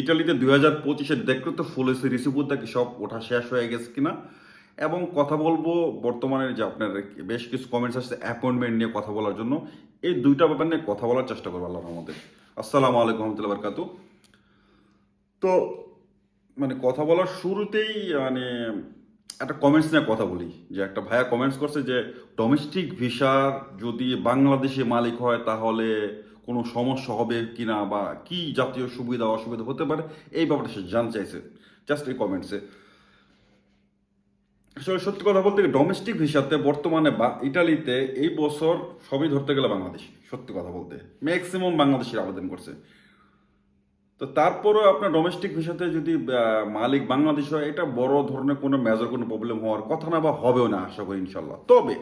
ইটালিতে দুই হাজার পঁচিশের দেখলে তো ফুল এসে রিসিভুদ্দা কি সব ওঠা শেষ হয়ে গেছে কিনা? এবং কথা বলব বর্তমানে যে আপনার বেশ কিছু কমেন্টস আসছে অ্যাপয়েন্টমেন্ট নিয়ে কথা বলার জন্য। এই দুইটা ব্যাপার নিয়ে কথা বলার চেষ্টা করব আল্লাহ আমাদের আসসালামু আলাইকুম রহমতুল্লাহ বারকাতু। তো মানে কথা বলার শুরুতেই মানে একটা কমেন্টস নিয়ে কথা বলি, যে একটা ভাইয়া কমেন্টস করছে যে ডোমেস্টিক ভিসার যদি বাংলাদেশে মালিক হয় তাহলে কোনো সমস্যা হবে কিনা বা কি জাতীয় সুবিধা অসুবিধা হতে পারে? এই ব্যাপারটা সে জানতে চাইছে জাস্ট এই কমেন্টসে আসলে সত্যি কথা বলতে ডোমেস্টিক ভিসাতে বর্তমানে বা ইটালিতে এই বছর সবই ধরতে গেলে বাংলাদেশ, সত্যি কথা বলতে। ম্যাক্সিমাম বাংলাদেশের আবেদন করছে। তো তারপরও আপনার ডোমেস্টিক ভিসাতে যদি মালিক বাংলাদেশ হয়, এটা বড় ধরনের কোনো মেজর কোনো প্রবলেম হওয়ার কথা না বা হবেও না, আশা করি ইনশাল্লাহ তবে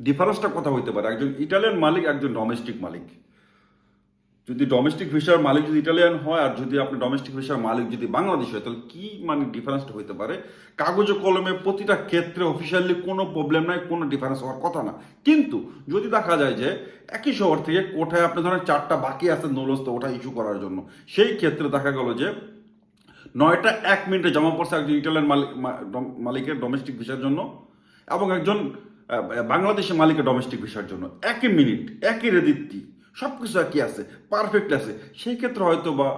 ডিফারেন্সটা কথা হইতে পারে, একজন ইটালিয়ান মালিক, একজন ডোমেস্টিক মালিক। যদি ডোমেস্টিক ভিসার মালিক যদি ইটালিয়ান হয় আর যদি আপনি ডোমেস্টিক ভিসার মালিক যদি বাংলাদেশ হয়, তাহলে কি মানে ডিফারেন্সটা হইতে পারে? কাগজে কলমে প্রতিটা ক্ষেত্রে অফিসিয়ালি কোনো প্রবলেম নাই, কোনো ডিফারেন্স হওয়ার কথা না। কিন্তু যদি দেখা যায় যে একই শহর থেকে কোথায় আপনি ধরেন চারটা বাকি আছে নলস্ত ওটা ইস্যু করার জন্য, সেই ক্ষেত্রে দেখা গেল যে নয়টা এক মিনিটে জমা পড়ছে একজন ইটালিয়ান মালিক মালিকের ডোমেস্টিক ভিসার জন্য এবং একজন বাংলাদেশের মালিকের ডোমেস্টিক ভিসার জন্য। একই মিনিট একই রেদিত্তি। সব কিছু একই আছে পারফেক্ট আছে। সেই ক্ষেত্রে হয়তো বা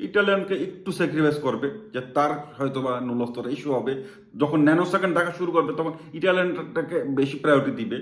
ইটালিয়ানকে একটু স্যাক্রিফাইস করবে, যে তার হয়তো বা নুলস্তর ইস্যু হবে। যখন ন্যানো সেকেন্ড ডাকা শুরু করবে, তখন ইটালিয়ানটাকে বেশি প্রায়োরিটি দিবে।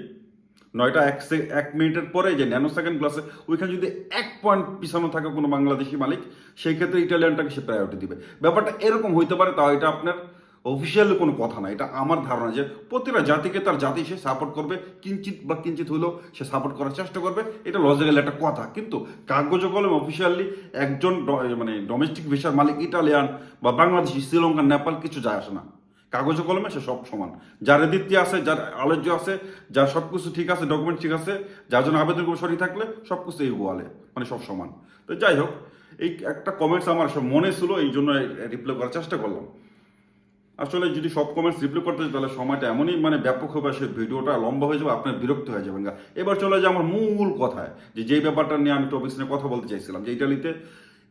নয়টা এক এক মিনিটের পরে যে ন্যানো সেকেন্ড ক্লাসে ওইখানে যদি এক পয়েন্ট পিছানো থাকে কোনো বাংলাদেশি মালিক, সেই ক্ষেত্রে ইটালিয়ানটাকে সে প্রায়োরিটি দিবে। ব্যাপারটা এরকম হইতে পারে, তাও এটা আপনার অফিসিয়ালি কোনো কথা না। এটা আমার ধারণা যে প্রতিটা জাতিকে তার জাতি সে সাপোর্ট করবে, কিঞ্চিত বা কিঞ্চিত হলেও সে সাপোর্ট করার চেষ্টা করবে, এটা লজিক্যাল একটা কথা। কিন্তু কাগজ কলম অফিসিয়ালি একজন মানে ডোমেস্টিক ভিসার মালিক ইটালিয়ান বা বাংলাদেশি শ্রীলঙ্কা নেপাল কিছু যায় আসে না। কাগজ কলমে সে সব সমান। যার এদিত্তি আছে, যার আলোচ্য আছে, যার সব কিছু ঠিক আছে ডকুমেন্ট ঠিক আছে, যার জন্য আবেদন সঠিক থাকলে সব কিছু এই গোয়ালে মানে সব সমান। তো যাই হোক, এই একটা কমেন্টস আমার সব মনে ছিল এই জন্য রিপ্লাই করার চেষ্টা করলাম। আসলে যদি সব কমেন্টস রিপ্লাই করতে তাহলে সময়টা এমনই মানে ব্যাপক হবে, সে ভিডিওটা লম্বা হয়ে যাবে, আপনার বিরক্ত হয়ে যাবেন। এবার চলে যায় আমার মূল কথায়, যে যেই ব্যাপারটা নিয়ে আমি টপিক্স নিয়ে কথা বলতে চাইছিলাম, যে ইটালিতে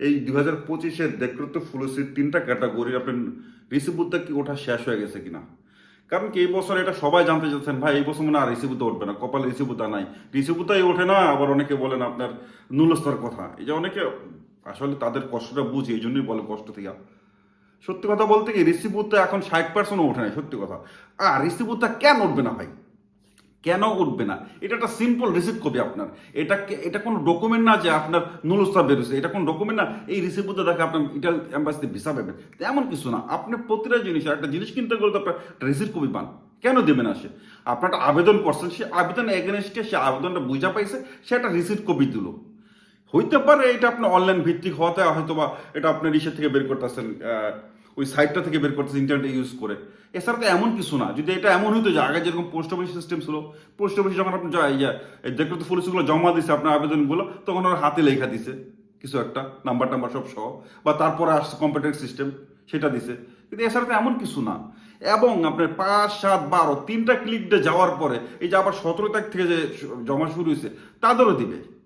এই দুই হাজার পঁচিশে দেখতে তো ফুলসির তিনটা ক্যাটাগরি আপনার রিসিভুদ্ধা কি ওঠা শেষ হয়ে গেছে কিনা? কারণ কি এই বছর এটা সবাই জানতে চাচ্ছেন ভাই, এই বছর মনে হয় রিসিভুদ্ধা উঠবে না, কপালে রিসিভুদ্ধা নাই। রিসিভুদ্ধাই ওঠে না, আবার অনেকে বলেন আপনার নুলস্তর কথা। এই যে অনেকে আসলে তাদের কষ্টটা বুঝি, এই জন্যই বলে কষ্ট থেকে। সত্যি কথা বলতে কি রিসিভুদ্ধা এখন ষাট পার্সেন্টও ওঠে না সত্যি কথা। আর রিসিভুদ্ধা কেন উঠবে না ভাই? কেন উঠবে না? এটা একটা সিম্পল রিসিপ্ট কপি আপনার। এটা এটা কোনো ডকুমেন্ট না যে আপনার নুলস্তা বেরোছে এটা কোনো ডকুমেন্ট না। এই রিসিপ্টটা দেখে আপনার ইটাল এম্বাসিতে ভিসা পাবেন। তেমন কিছু না। আপনি প্রতিটা জিনিস, একটা জিনিস কিনতে গেলে তো আপনার রিসিপ্ট কপি পান। কেন দেবেন না সে? আপনার একটা আবেদন করছেন, সে আবেদন এগেনস্টে সে আবেদনটা বুঝা পাইছে, সে একটা রিসিপ্ট কপি দিল। হইতে পারে এটা আপনার অনলাইন ভিত্তিক হওয়াতে হয়তো বা এটা আপনার ইসের থেকে বের করতেছেন ওই সাইটটা থেকে বের করতেছে ইন্টারনেট ইউজ করে। এছাড়া তো এমন কিছু না। যদি এটা এমন হইতো যে আগে যেরকম পোস্ট অফিস সিস্টেম ছিল পোস্ট অফিসে যখন আপনি দেখতে তো পুলিশগুলো জমা দিছে, আপনার আবেদনগুলো, তখন ওরা হাতে লেখা দিছে। কিছু একটা নাম্বার টাম্বার সব সহ। বা তারপরে আসছে কম্পিউটার সিস্টেম সেটা দিছে। কিন্তু এছাড়া তো এমন কিছু না। এবং আপনার পাঁচ, সাত, বারো, তিনটা ক্লিক যাওয়ার পরে, এই যে আবার সতেরো তারিখ থেকে যে জমা শুরু হয়েছে তাদেরও দিবে।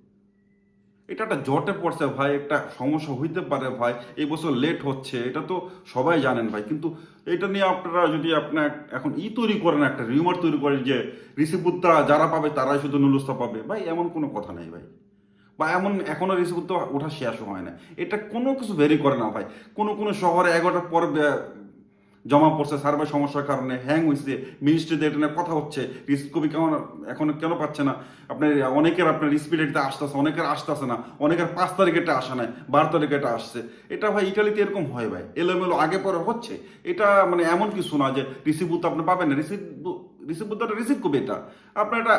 এটা একটা জটে পড়ছে ভাই, একটা সমস্যা হইতে পারে ভাই, এই বছর লেট হচ্ছে, এটা তো সবাই জানেন ভাই, কিন্তু এটা নিয়ে আপনারা যদি আপনার এখন ই তৈরি করেন একটা, রিউমার তৈরি করেন যে ঋষিপুত্রা যারা পাবে তারাই শুধু নুলস্থা পাবে, ভাই এমন কোনো কথা নেই ভাই। বা এমন এখনও ঋষিপুত্র ওঠা শেষও হয় না, এটা কোনো কিছু ভেরি করে না ভাই, কোনো কোনো শহরে এগারোটার পর জমা পড়ছে সার্ভে সমস্যার কারণে হ্যাং হয়েছে মিনিস্ট্রিতে এটা নিয়ে কথা হচ্ছে রিস্ক কবি কেমন এখন কেন পাচ্ছে না? আপনার অনেকের আপনার স্পিডেটতে আসতেছে, অনেকের আসতেছে না, অনেকের পাঁচ তারিখে এটা আসে নাই, বারো তারিখে এটা আসছে। এটা ভাই ইটালিতে এরকম হয় ভাই, এলোমেলো আগে পরে হচ্ছে। এটা মানে এমন কিছু না যে রিসিভ আপনি পাবেন না রিসিভ রিসিভ রিসিভ করবে এটা। আপনার এটা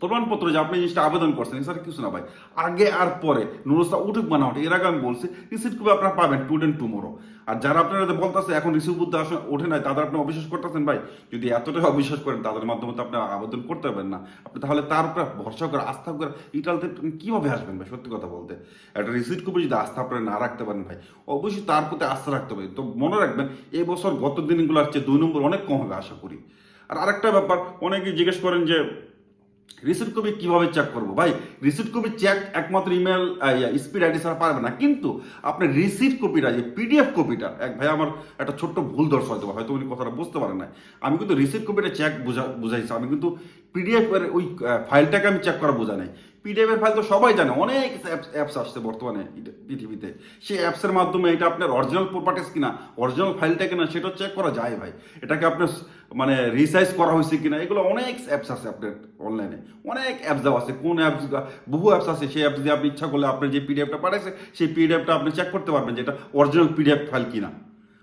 প্রমাণপত্র যে আপনি জিনিসটা আবেদন করছেন এছাড়া কিছু না ভাই। আগে আর পরে, নুরস্তা উঠুক বা না উঠুক, এর আগে আমি বলছি রিসিভ করবে আপনারা পাবেন টুডেন্ট টুমোরো আর যারা আপনারা বলতেছে, এখন রিসিভ বুদ্ধ আসে, ওঠে নাই তাদের আপনি অবিশ্বাস করতেছেন ভাই। যদি এতটাই অবিশ্বাস করেন, তাদের মাধ্যমে তো আপনি আবেদন করতে পারবেন না। আপনি তাহলে তার উপরে ভরসা করে, আস্থা করে ইটালতে কীভাবে আসবেন ভাই, সত্যি কথা বলতে? একটা রিসিভ কপি যদি আস্থা আপনারা না রাখতে পারেন ভাই, অবশ্যই তার প্রতি আস্থা রাখতে হবে। তো মনে রাখবেন, এই বছর গত দিনগুলো আসছে দুই নম্বর অনেক কম হবে, আশা করি। আর আরেকটা ব্যাপার অনেকে জিজ্ঞেস করেন যে রিসিপ্ট কপি কীভাবে চেক করব? ভাই রিসিভ কপি চেক একমাত্র ইমেল স্পিড আইডি ছাড়া পারবে না। কিন্তু আপনি রিসিভ কপিটা যে পিডিএফ কপিটা এক ভাই আমার একটা ছোট্ট ভুল দর্শ হয়তো বা হয়তো উনি কথাটা বুঝতে পারেন না আমি কিন্তু রিসিভ কপিটা চেক বুঝা, বুঝাইছি। আমি কিন্তু পিডিএফ ওই ফাইলটাকে আমি চেক করা বোঝা নাই। পিডিএফ এর ফাইল তো সবাই জানে, অনেক অ্যাপস আসছে বর্তমানে পৃথিবীতে। সেই অ্যাপসের মাধ্যমে এটা আপনার অরিজিনাল প্রপার্টিস কিনা অরিজিনাল ফাইলটা কিনা সেটা চেক করা যায় ভাই। এটাকে আপনার মানে রিসাইজ করা হয়েছে কিনা, এগুলো অনেক অ্যাপস আছে আপনার অনলাইনে অনেক অ্যাপস দেওয়া আছে, কোন অ্যাপস বহু অ্যাপস আছে, সেই অ্যাপস দিয়ে আপনি ইচ্ছা করলে আপনার যে পিডিএফটা পাঠাইছে, সেই পিডিএফটা আপনি চেক করতে পারবেন যে এটা অরিজিনাল পিডিএফ ফাইল কিনা।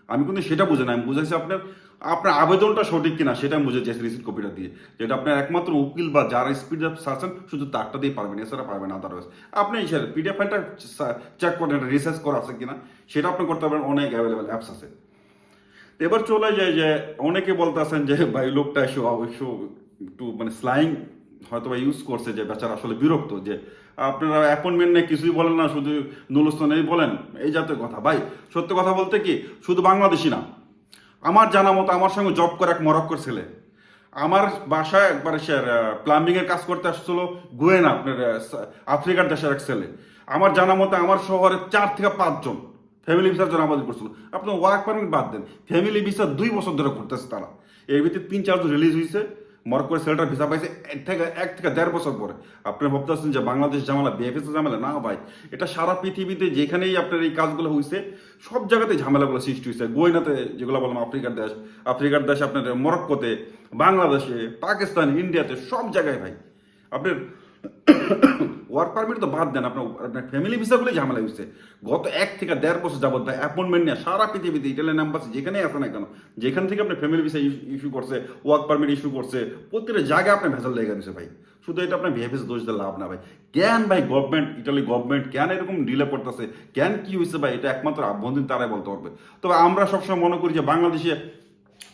আমি কিন্তু সেটা বুঝে না, আমি বুঝাইছি আপনার আপনার আবেদনটা সঠিক কিনা, সেটা আমি বুঝে চাইছি রিসিপ্ট কপিটা দিয়ে। যেটা আপনার একমাত্র উকিল বা যারা স্পিড সার্চেন শুধু তারটা দিয়ে পারবেন, এছাড়া পারবেন আদারওয়াইজ আপনি এই পিডিএফ ফাইলটা চেক করেন রিসার্চ করা আছে কিনা, সেটা আপনি করতে পারবেন, অনেক অ্যাভেলেবেল অ্যাপস আছে। এবার চলে যায় যে, অনেকে বলতেছেন যে, ভাই, লোকটা এসে অবশ্য একটু মানে স্লাইং হয়তো বা ইউজ করছে যে, বেচারা আসলে বিরক্ত যে আপনারা অ্যাপয়েন্টমেন্ট নেই কিছুই বলেন না, শুধু নুলস্থানেই বলেন, এই জাতীয় কথা। ভাই, সত্য কথা বলতে কি, শুধু বাংলাদেশি না। আমার জানা মতো আমার সঙ্গে জব করে এক মরক্কোর ছেলে। আমার বাসায় একবারে সে প্লাম্বিং এর কাজ করতে আসছিল, গোয়েনা আপনার আফ্রিকার দেশের এক ছেলে। আমার জানা মতো আমার শহরে চার থেকে পাঁচজন ফ্যামিলি ভিসার জন্য আবেদন করছিল। আপনার ওয়ার্ক পারমিট বাদ দেন। ফ্যামিলি ভিসা দুই বছর ধরে করতেছে তারা। এর ভিতরে তিন, চারজন রিলিজ হয়েছে মরক্কোর ছেলেটার ভিসা পাইছে এক থেকে এক থেকে দেড় বছর পরে। আপনি ভাবতেছেন যে বাংলাদেশ ঝামেলা বিএফএস ঝামেলা না ভাই, এটা সারা পৃথিবীতে যেখানেই আপনার এই কাজগুলো হয়েছে সব জায়গাতে ঝামেলাগুলো সৃষ্টি হয়েছে গোয়েনাতে যেগুলো বললাম, আফ্রিকার দেশ আফ্রিকার দেশ আপনার মরক্কোতে, বাংলাদেশে, পাকিস্তান, ইন্ডিয়াতে, সব জায়গায় ভাই। আপনার ওয়ার্ক পারমিট তো বাদ দেন, আপনার আপনার ফ্যামিলি ভিসাগুলোই ঝামেলা হয়েছে গত এক থেকে দেড় বছর যাবত ভাই অ্যাপয়েন্টমেন্ট নিয়ে, সারা পৃথিবীতে ইটালিয়ান এম্বাসি যেখানেই আসে না কেন, যেখান থেকে আপনি ফ্যামিলি ভিসা ইস্যু করছে ওয়ার্ক পারমিট ইস্যু করছে, প্রত্যেকটা জায়গায় আপনার ভেজাল লেগে গেছে ভাই। শুধু এটা আপনার বিহেভিয়ার দোষ দিয়ে লাভ না ভাই। কেন ভাই গভর্নমেন্ট ইটালি গভর্নমেন্ট কেন এরকম ডিলে করতেছে? কেন কি হয়েছে ভাই? এটা একমাত্র আভ্যন্তরীণ তারাই বলতে পারবে। তবে আমরা সবসময় মনে করি যে বাংলাদেশে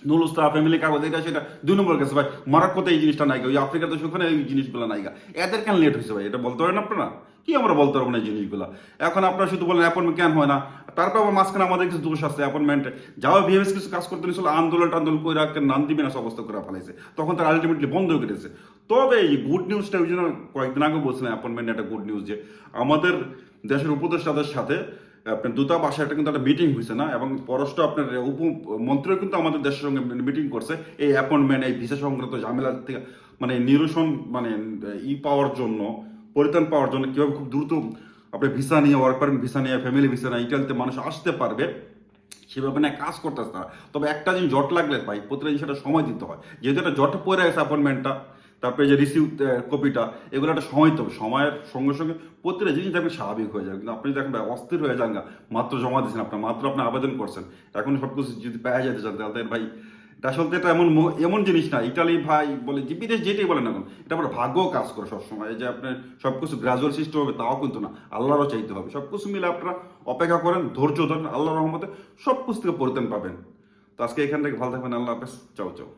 নুলুস্তা ফ্যামিলি কাগজ এটা সেটা দুই নম্বর গেছে ভাই, মরক্কোতে এই জিনিসটা নাইগা ওই আফ্রিকাতে ওখানে এই জিনিসগুলো নাইগা এদের কেন লেট হয়েছে ভাই? এটা বলতে পারেন আপনারা? কি আমরা বলতে পারব না এই জিনিসগুলো? এখন আপনারা শুধু বলেন অ্যাপয়েন্টমেন্ট কেন হয় না? তারপর আবার মাঝখানে আমাদের কিছু দোষ আছে অ্যাপয়েন্টমেন্টে যাওয়া বিহেভিয়ার কিছু কাজ করতে নিয়েছিল আন্দোলন টান্দোলন করে রাখতে নাম দিবে না অবস্থা করে ফেলাইছে। তখন তারা আলটিমেটলি বন্ধ করে দিয়েছে তবে এই গুড নিউজটা ওই জন্য কয়েকদিন আগে বলছিলাম অ্যাপয়েন্টমেন্ট একটা গুড নিউজ যে, আমাদের দেশের উপদেষ্টাদের সাথে আপনার দূতাবাসে একটা কিন্তু একটা মিটিং হয়েছে না? এবং পররাষ্ট্র আপনার উপমন্ত্রীও কিন্তু আমাদের দেশের সঙ্গে মিটিং করছে। এই অ্যাপয়েন্টমেন্ট এই ভিসা সংক্রান্ত ঝামেলা থেকে মানে নিরসন মানে ই পাওয়ার জন্য, পরিত্রাণ পাওয়ার জন্য কীভাবে খুব দ্রুত আপনি ভিসা নিয়ে ওয়ার্ক পারমিট ভিসা নিয়ে ফ্যামিলি ভিসা নিয়ে ইটালিতে মানুষ আসতে পারবে সেভাবে না কাজ করতেছে তারা। তবে একটা জিনিস জট লাগলে ভাই, প্রতিটা জিনিস সময় দিতে হয়। যেহেতু একটা জট পড়ে গেছে অ্যাপয়েন্টমেন্টটা তারপরে যে রিসিভ কপিটা এগুলো একটা সময় তো, সময়ের সঙ্গে সঙ্গে প্রতিটা জিনিস দেখবেন স্বাভাবিক হয়ে যাবে। কিন্তু আপনি দেখেন ভাই অস্থির হয়ে যান গা। মাত্র জমা দিয়েছেন আপনার, মাত্র আপনি আবেদন করছেন। এখন সব কিছু যদি পাওয়া যেতে চান তাহলে ভাই, এটা আসলে এটা এমন এমন জিনিস না। ইটালি ভাই বলে, যে বিদেশ যেটাই বলেন না কেন, এটা আমার ভাগ্য কাজ করে সবসময়। যে আপনার সব কিছু গ্রাজুয়াল সিস্টেম হবে, তাও কিন্তু না। আল্লাহরও চাইতে হবে। সব কিছু মিলে আপনারা অপেক্ষা করেন, ধৈর্য ধরেন, আল্লাহর রহমতে সব কিছু থেকে পরিত্রাণ পাবেন। তো আজকে এখান থেকে ভালো থাকবেন। আল্লাহ হাফেজ। চাও চাও।